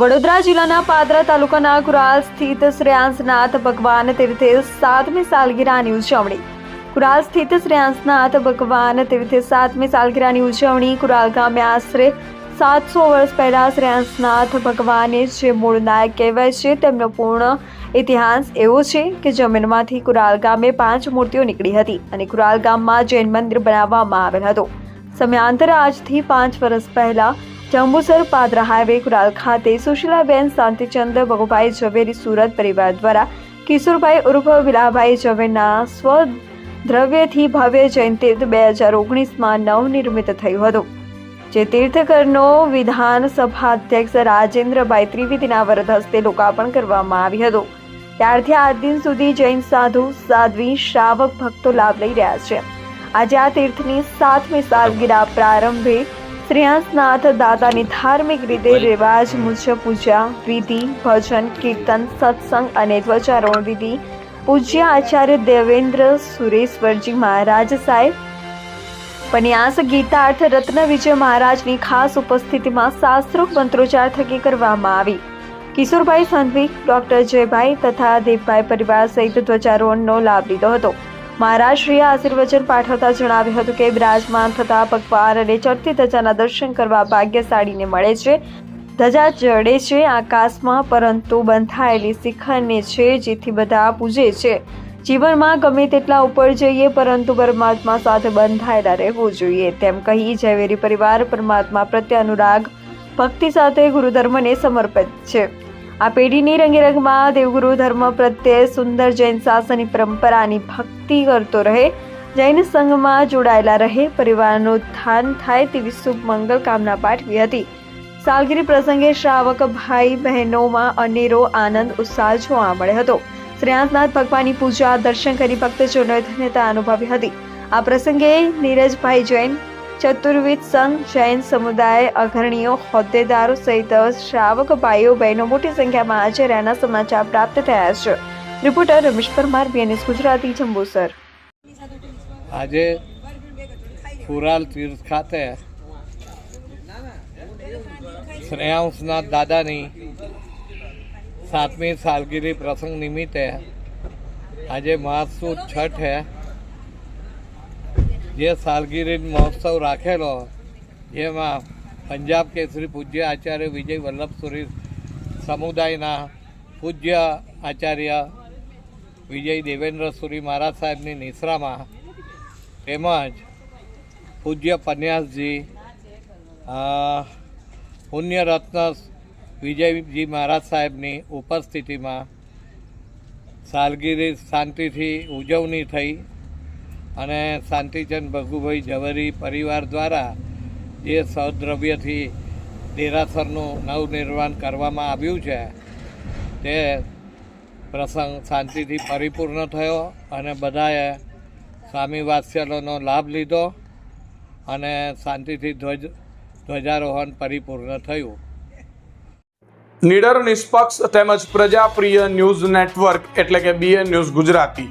વડોદરા જિલ્લાના પાદરા તાલુકાના કુરાલ સ્થિત શ્રેયાંસનાથ ભગવાન તીર્થે સાતમી સાલગીરાની ઉજવણી. કુરાલ સ્થિત શ્રેયાંસનાથ ભગવાન તીર્થે સાતમી સાલગીરાની ઉજવણી કુરાલ ગામે આશરે સાતસો વર્ષ પહેલા શ્રેયાંસનાથ ભગવાને જે મૂળ નાયક કહેવાય છે, તેમનો પૂર્ણ ઇતિહાસ એવો છે કે જમીનમાંથી કુરાલ ગામે પાંચ મૂર્તિઓ નીકળી હતી અને કુરાલ ગામમાં જૈન મંદિર બનાવવામાં આવેલ હતું. સમયાંતરે આજથી પાંચ વર્ષ પહેલા જંબુસર પાદરા હાઈવે કુરાલ ખાતે સુશીલાબેન શાંતિચંદ્ર ભગુભાઈ ઝવેરી સુરત પરિવાર દ્વારા કિશોરભાઈ ઉર્ફ વિલાભાઈ ઝવેરના સ્વદ્રવ્યથી ભવ્ય જૈન તીર્થ બે હજાર ઓગણીસમાં નવનિર્મિત થયું હતું, જે તીર્થકરનો વિધાનસભા અધ્યક્ષ રાજેન્દ્રભાઈ ત્રિવેદીના વરદ હસ્તે લોકાર્પણ કરવામાં આવ્યું હતું. ત્યારથી આ દિન સુધી જૈન સાધુ, સાધ્વી, શ્રાવક ભક્તો લાભ લઈ રહ્યા છે. આજે આ તીર્થની સાતમી સાલગીરા પ્રારંભે શ્રેયાંસનાથ દાદાની ધાર્મિક રીતે રિવાજ મુજબ પૂજા વિધિ ભજન કીર્તન સત્સંગ અને ધ્વજારોહણ વિધિ પૂજ્ય આચાર્ય દેવેન્દ્ર સુરેશ્વરજી મહારાજ સાહેબ. પન્યાસ ગીતાર્થ રત્ન વિજય મહારાજની ખાસ ઉપસ્થિતિમાં શાસ્ત્રોક મંત્રોચ્ચાર થકી કરવામાં આવી. કિશોરભાઈ સંઘવી ડોક્ટર જયભાઈ તથા દેવભાઈ પરિવાર સહિત ધ્વજારોહણનો લાભ લીધો હતો. મહારાજશ્રીએ આશીર્વચન પાઠવતા જણાવ્યું હતું કે બિરાજમાન થતા ભગવાન અને ચડતી ધજાના દર્શન કરવા ભાગ્યશાળીને મળે છે. ધજા ચડે છે આકાશમાં, પરંતુ બંધાયેલી શિખરને છે જેથી બધા પૂજે છે. જીવનમાં ગમે તેટલા ઉપર જઈએ, પરંતુ પરમાત્મા સાથે બંધાયેલા રહેવું જોઈએ. તેમ કહી ઝવેરી પરિવાર પરમાત્મા પ્રત્યે અનુરાગ, ભક્તિ સાથે ગુરુધર્મને સમર્પિત છે. આ પેઢીની રંગેરંગમાં દેવગુરુ ધર્મ પ્રત્યે સુંદર જૈન શાસનની પરંપરાની ભક્તિ કરતો રહે, જૈન સંઘમાં જોડાયેલા રહે, પરિવારનું ઉત્થાન થાય તેવી શુભ મંગલ કામના પાઠવી હતી. સાલગીરી પ્રસંગે શ્રાવક ભાઈ બહેનોમાં અનેરો આનંદ, ઉત્સાહ જોવા મળ્યો હતો. શ્રેયાંતનાથ ભગવાનની પૂજા, દર્શન કરી ભક્તજનોએ ધન્યતા અનુભવી હતી. આ પ્રસંગે નીરજભાઈ જૈન ચતુર્વિધ સંઘ, જૈન સમુદાય અગ્રણીઓ હોદ્દેદારો સહિત શ્રાવક ભાઈઓ, બહેનો મોટી સંખ્યામાં આજે રહેના સમાચાર પ્રાપ્ત થયા છે. Reporter Ramesh Parmar BNS Gujarati, Jambusar. આજે કુરાલ તીર્થ ખાતે શ્રેયાંશનાથ દાદાની સાતમી સાલગીરી પ્રસંગ નિમિત્તે આજે મહાસુદ છઠ હે. જે સાલગીરી મહોત્સવ રાખેલો, જેમાં પંજાબ કેસરી પૂજ્ય આચાર્ય વિજય વલ્લભસુરી સમુદાયના પૂજ્ય આચાર્ય વિજય દેવેન્દ્ર સુરી મહારાજ સાહેબની નિશ્રામાં તેમજ પૂજ્ય પન્યાસજી પુણ્યરત્ન વિજયજી મહારાજ સાહેબની ઉપસ્થિતિમાં સાલગીરી શાંતિથી ઉજવણી થઈ. અને શાંતિચંદ ભગુભાઈ ઝવેરી પરિવાર દ્વારા જે સદ્રવ્યથી દેરાસરનું નવનિર્માણ કરવામાં આવ્યું છે, તે પ્રસંગ શાંતિથી પરિપૂર્ણ થયો અને બધાએ સ્વામી વાત્સલ્યનો લાભ લીધો અને શાંતિથી ધ્વજ, ધ્વજારોહણ પરિપૂર્ણ થયું. નિડર નિષ્પક્ષ તેમજ પ્રજાપ્રિય ન્યૂઝ નેટવર્ક એટલે કે BN news Gujarati.